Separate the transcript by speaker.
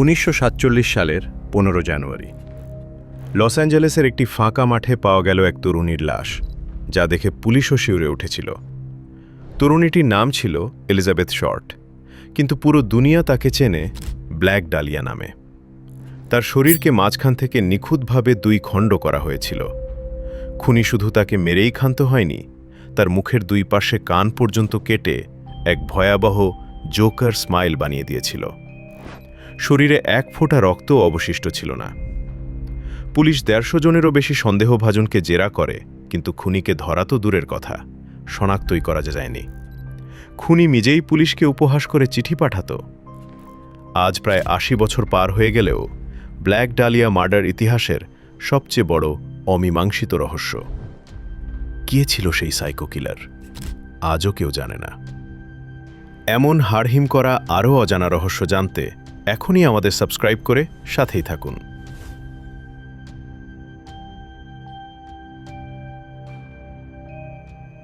Speaker 1: উনিশশো সাতচল্লিশ সালের পনেরো জানুয়ারি। লস অ্যাঞ্জেলেসের একটি ফাঁকা মাঠে পাওয়া গেল এক তরুণীর লাশ, যা দেখে পুলিশও শিউরে উঠেছিল। তরুণীটির নাম ছিল এলিজাবেথ শর্ট, কিন্তু পুরো দুনিয়া তাকে চেনে ব্ল্যাক ডালিয়া নামে। তার শরীরকে মাঝখান থেকে নিখুঁতভাবে দুই খণ্ড করা হয়েছিল। খুনি শুধু তাকে মেরেই ক্ষান্ত হয়নি, তার মুখের দুই পাশে কান পর্যন্ত কেটে এক ভয়াবহ জোকার স্মাইল বানিয়ে দিয়েছিল। শরীরে এক ফোঁটা রক্তও অবশিষ্ট ছিল না। পুলিশ দেড়শো জনেরও বেশি সন্দেহভাজনকে জেরা করে, কিন্তু খুনিকে ধরা তো দূরের কথা, শনাক্তই করা যায়নি। খুনি নিজেই পুলিশকে উপহাস করে চিঠি পাঠাত। আজ প্রায় আশি বছর পার হয়ে গেলেও ব্ল্যাক ডালিয়া মার্ডার ইতিহাসের সবচেয়ে বড় অমীমাংসিত রহস্য। কে ছিল সেই সাইকো কিলার? আজও কেউ জানে না। এমন হাড়হিম করা আরও অজানা রহস্য জানতে এখনই আমাদের সাবস্ক্রাইব করে সাথেই থাকুন।